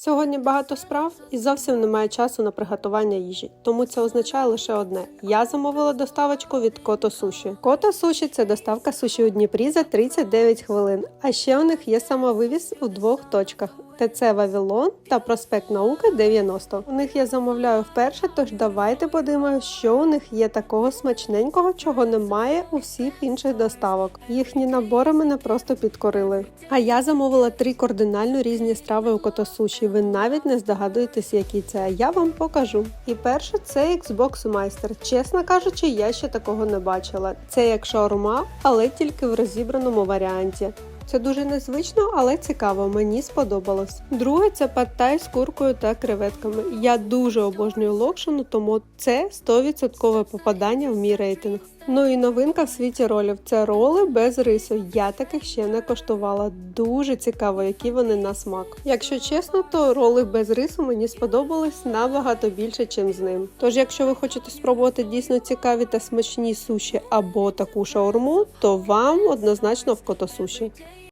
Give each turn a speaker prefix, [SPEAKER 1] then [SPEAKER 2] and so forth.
[SPEAKER 1] Сьогодні багато справ і зовсім немає часу на приготування їжі, тому це означає лише одне: я замовила доставочку від Кото Суші. Кото Суші це доставка суші у Дніпрі за 39 хвилин. А ще у них є самовивіз у двох точках: ТЦ Вавилон та проспект Науки 90. У них я замовляю вперше, тож давайте подивимося, що у них є такого смачненького, чого немає у всіх інших доставок. Їхні набори мене просто підкорили. А я замовила три кардинально різні страви у Котосуші. Ви навіть не здогадуєтесь, які це, я вам покажу. І перше це Xbox Meister. Чесно кажучи, я ще такого не бачила. Це як шаурма, але тільки в розібраному варіанті. Це дуже незвично, але цікаво. Мені сподобалось. Друге це паттай з куркою та креветками. Я дуже обожнюю локшину, тому це 100% попадання в мій рейтинг. Ну і новинка в світі ролів це роли без рису. Я таких ще не коштувала. Дуже цікаво, які вони на смак. Якщо чесно, то роли без рису мені сподобались набагато більше, ніж з ним. Тож, якщо ви хочете спробувати дійсно цікаві та смачні суші або таку шаурму, то вам однозначно в котосуші.